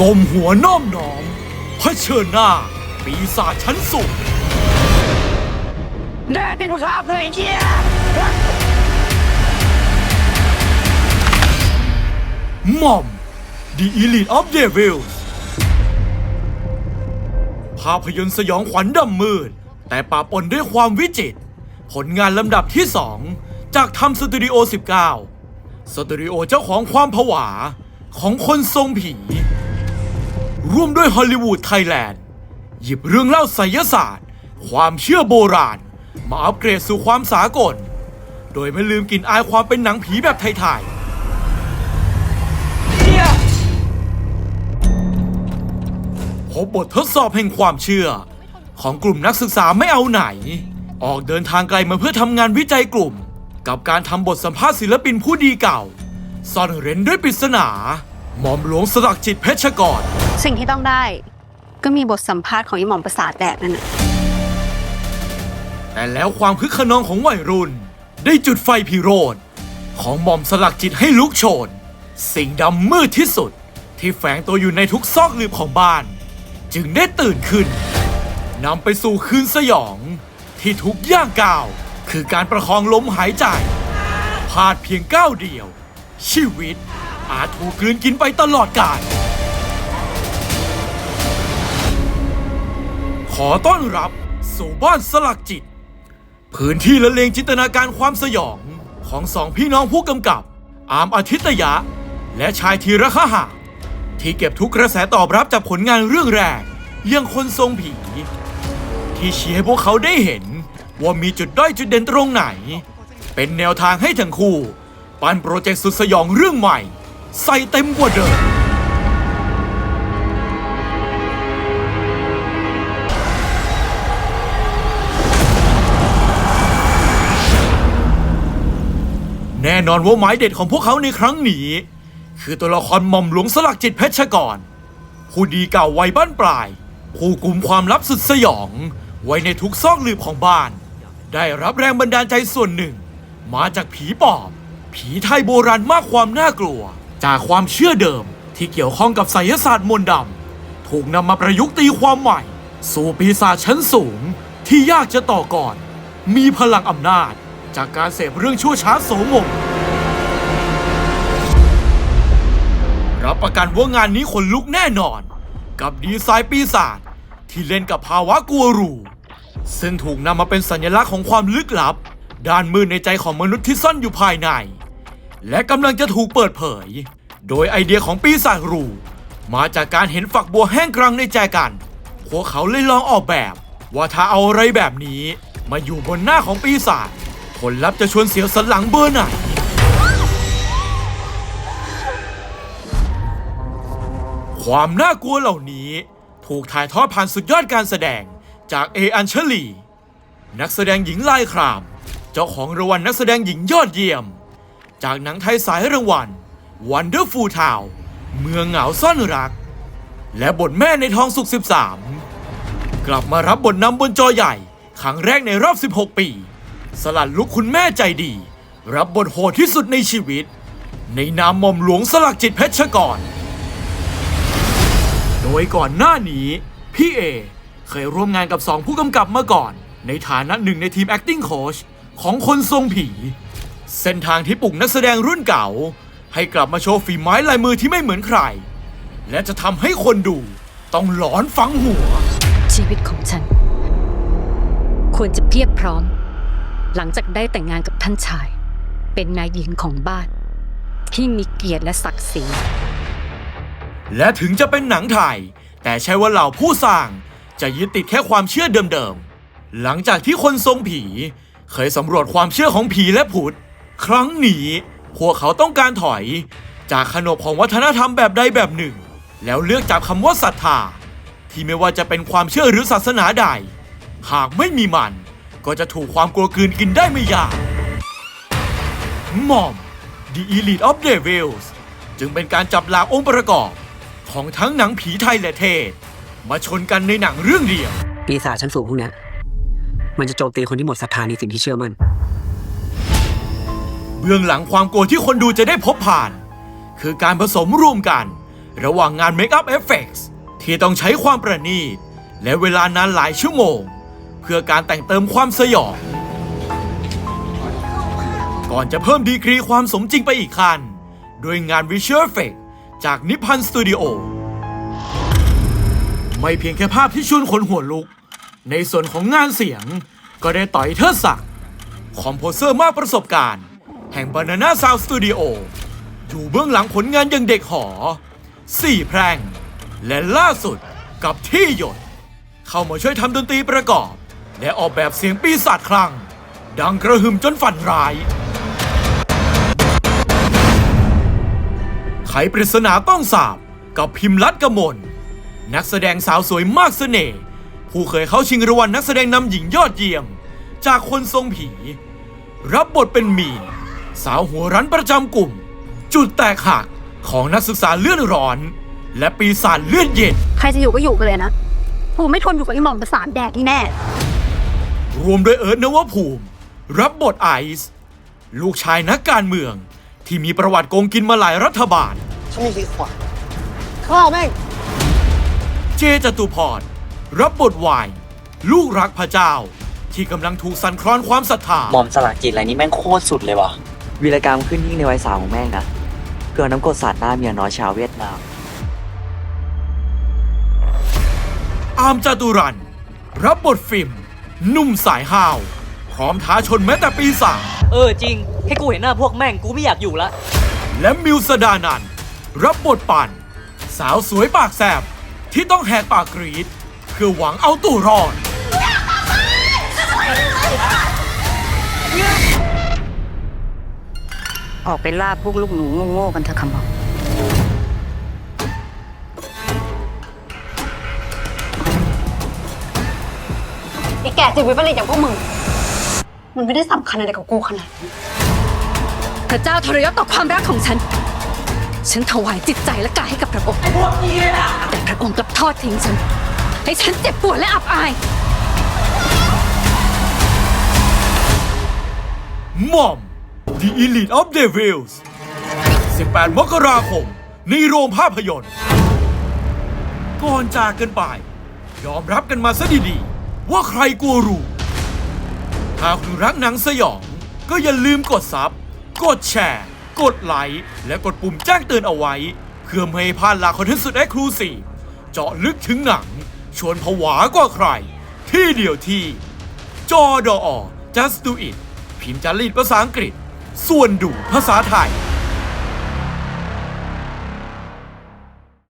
ก้มหัวน้อมน้อมเผชิญหน้า ปีศาจชั้นสูงได้เป็นภาพเลยเจียหม่อม The Elite of Devils ภาพยนตร์สยองขวัญดำมืด แต่ปะปนด้วยความวิจิตรผลงานลำดับที่ 2 จากทำสตูดิโอ 19 สตูดิโอเจ้าของความผวาของคนทรงผี ร่วมด้วยฮอลลีวูดไทยแลนด์ หยิบเรื่องเล่าไสยศาสตร์ ความเชื่อโบราณ มาอัปเกรดสู่ความสากล โดยไม่ลืมกลิ่นอายความเป็นหนังผีแบบไทยๆพบบททดสอบแห่งความเชื่อ ของกลุ่มนักศึกษาไม่เอาไหน ออกเดินทางไกลมาเพื่อทำงานวิจัยกลุ่ม กับการทำบทสัมภาษณ์ศิลปินผู้ดีเก่า ซ่อนเร้นด้วยปริศนา หม่อมหลวงสลักจิตเพชรกร สิ่งที่ต้องได้ ก็มีบทสัมภาษณ์ของอีหม่อมประสาทแดกนั่นน่ะแต่แล้วความคึกขนองของวัยรุ่น ได้จุดไฟพิโรธของหม่อมสลักจิตให้ลุกโชน สิ่งดำมืดที่สุด ที่แฝงตัวอยู่ในทุกซอกหลืบของบ้าน จึงได้ตื่นขึ้นนำไปสู่คืนสยอง ที่ทุกย่างก้าว คือการประคองลมหายใจพลาดเพียงก้าวเดียว ชีวิตอาจถูกกลืนกินไปตลอดกาลขอต้อนรับสู่บ้านสลักจิต พื้นที่ละเลงจินตนาการความสยองของสองพี่น้องผู้กำกับ อามอาทิตยะ และชายธีรคหาที่เก็บทุกกระแสตอบรับจากผลงานเรื่องแรกยังคนทรงผี ที่ชียร์ให้พวกเขาได้เห็น ว่ามีจุดด้อยจุดเด่นตรงไหน เป็นแนวทางให้ทั้งคู่ ปั้นโปรเจกต์สุดสยองเรื่องใหม่ ใส่เต็มกว่าเดิมแน่นอนว่าหมายเด็ดของพวกเขาในครั้งนี้ คือตัวละครหม่อมหลวงสลักจิตเพชรกร ผู้ดีเก่าวัยบ้านปลาย ผู้กุมความลับสุดสยอง ไว้ในทุกซอกลืบของบ้าน ได้รับแรงบันดาลใจส่วนหนึ่ง มาจากผีปอบ ผีไทยโบราณมากความน่ากลัว จากความเชื่อเดิมที่เกี่ยวข้องกับไสยศาสตร์มนต์ดำถูกนำมาประยุกต์ตีความใหม่ สู่ปีศาจชั้นสูงที่ยากจะต่อกรมีพลังอำนาจจากการเสพเรื่องชั่วช้าโสมมรับประกันว่างานนี้ขนลุกแน่นอน กับดีไซน์ปีศาจที่เล่นกับภาวะกลัวรู ซึ่งถูกนำมาเป็นสัญลักษณ์ของความลึกลับ ด้านมืดในใจของมนุษย์ที่ซ่อนอยู่ภายใน และกำลังจะถูกเปิดเผย โดยไอเดียของปีศาจรูมาจากการเห็นฝักบัวแห้งกรังในใจกัน พวกเขาเลยลองออกแบบ ว่าถ้าเอาอะไรแบบนี้ มาอยู่บนหน้าของปีศาจผลลัพธ์จะชวนเสียวสันหลังเบอร์ไหนความน่ากลัวเหล่านี้ ถูกถ่ายทอดผ่านสุดยอดการแสดง จากเออัญชลี นักแสดงหญิงลายคราม เจ้าของรางวัลนักแสดงหญิงยอดเยี่ยม จากหนังไทยสายรางวัล Wonderful Town เมืองเหงาซ่อนรัก และบทแม่ในทองสุข 13 กลับมารับบทนำบนจอใหญ่ ครั้งแรกในรอบ 16 ปี สลัดลุกคุณแม่ใจดี รับบทโหดที่สุดในชีวิต ในนามหม่อมหลวงสลักจิตเพชรกร โดยก่อนหน้านี้ พี่เอ เคยร่วมงานกับสองผู้กำกับมาก่อน ในฐานะหนึ่งในทีม acting coach ของคนทรงผี เส้นทางที่ปลุกนักแสดงรุ่นเก่า ให้กลับมาโชว์ฝีไม้ลายมือที่ไม่เหมือนใคร และจะทำให้คนดูต้องหลอนฟังหัว ชีวิตของฉัน ควรจะเพียบพร้อม หลังจากได้แต่งงานกับท่านชาย เป็นนายหญิงของบ้าน ที่มีเกียรติและศักดิ์ศรีและถึงจะเป็นหนังไทย แต่ใช่ว่าเหล่าผู้สร้าง จะยึดติดแค่ความเชื่อเดิมๆ หลังจากที่คนทรงผี เคยสำรวจความเชื่อของผีและผุด ครั้งนี้พวกเขาต้องการถอย จากขนบของวัฒนธรรมแบบใดแบบหนึ่ง แล้วเลือกจับคำว่าศรัทธา ที่ไม่ว่าจะเป็นความเชื่อหรือศาสนาใด หากไม่มีมัน ก็จะถูกความกลัวกืนกินได้ไม่ยากมอม The Elite of Devils จึงเป็นการจับหลากองค์ประกอบ ของทั้งหนังผีไทยและเทศ มาชนกันในหนังเรื่องเดียว ปีศาจชั้นสูงพวกเนี้ยมันจะโจมตีคนที่หมดศรัทธาในสิ่งที่เชื่อมันดเบื้องหลังความกลัวที่คนดูจะได้พบผ่าน คือการผสมร่วมกัน ระหว่างงานเมคอัพเอฟเฟกต์ที่ต้องใช้ความประณีต และเวลานานหลายชั่วโมง เพื่อการแต่งเติมความสยอง ก่อนจะเพิ่มดีกรีความสมจริงไปอีกขั้นด้วยงาน Visual Effect จากนิพันสตูดิโอ ไม่เพียงแค่ภาพที่ชวนขนหัวลุก ในส่วนของงานเสียงก็ได้ต่อยเทิดศักดิ์คอมโพเซอร์มากประสบการณ์ แห่ง Banana Sound Studio อยู่เบื้องหลังผลงานย่างเด็กหอ สี่แพร่ง และล่าสุดกับที่หยด เข้ามาช่วยทำดนตรีประกอบ และออกแบบเสียงปีศาจคลั่ง ดังกระหึ่มจนฝันร้าย ไขปริศนาต้องสาบกับพิมพ์ลัดกมล นักแสดงสาวสวยมากเสน่ห์ผู้เคยเข้าชิงรางวัลนักแสดงนำหญิงยอดเยี่ยม จากคนทรงผี รับบทเป็นมีนสาวหัวรั้นประจำกลุ่ม จุดแตกหักของนักศึกษาเลื่อนร้อน และปีศาจเลื่อนเย็น ใครจะอยู่ก็อยู่กันเลยนะกูไม่ทนอยู่กับไอ้หม่อมประสานแดกนี่แน่ รวมด้วยเอิร์ธนวภูมิ รับบทไอซ์ลูกชายนักการเมือง ที่มีประวัติโกงกินมาหลายรัฐบาล ฉันมีสีขวานข้าวแม่ง เจจตุพร รับบทวาย ลูกรักพระเจ้า ที่กำลังถูกสั่นคลอนความศรัทธา หมอมสลักจิตอะไรนี่แม่งโคตรสุดเลยว่ะ วีรกรรมขึ้นยิ่งในวัยสาวของแม่งนะเกิดน้ำกรดสาดหน้าเมียน้อยชาวเวียดนาม อาร์มจาตุรัน รับบทฟิล์มหนุ่มสายห้าว พร้อมท้าชนแม้แต่ปีศาจเออจริง แค่กูเห็นหน้าพวกแม่งกูไม่อยากอยู่ละ และมิวสดานันท์รับบทปั่น สาวสวยปากแสบ ที่ต้องแหกปากกรีดเพื่อหวังเอาตัวรอด ออกไปล่าพวกลูกหนูโง่ๆกันเถอะคำบอกไอ้แก่จิตวิปริตอย่างพวกมึง มันไม่ได้สำคัญอะไรกับกูขนาดนี้พระเจ้าทรยศต่อความรักของฉัน ฉันถวายจิตใจและกายให้กับพระองค์แต่พระ องค์กลับทอดทิ้งฉัน ให้ฉันเจ็บปวดและอับอาย มอม The Elite of Devils 18 มกราคม ในโรงภาพยนตร์ ก่อนจากกันไป ยอมรับกันมาซะดีๆ ว่าใครกลัวรู้ถ้าคุณรักหนังสยอง ก็อย่าลืมกดซับ กดแชร์ กดไลค์ และกดปุ่มแจ้งเตือนเอาไว้ เพื่อไม่ให้พลาดหลากคอนเทนต์สุดเอ็กซ์คลูซีฟ เจาะลึกถึงหนัง ชวนผวากว่าใคร ที่เดียวที่ จอดอ just do it พิมพ์จารีตภาษาอังกฤษ ส่วนดูภาษาไทย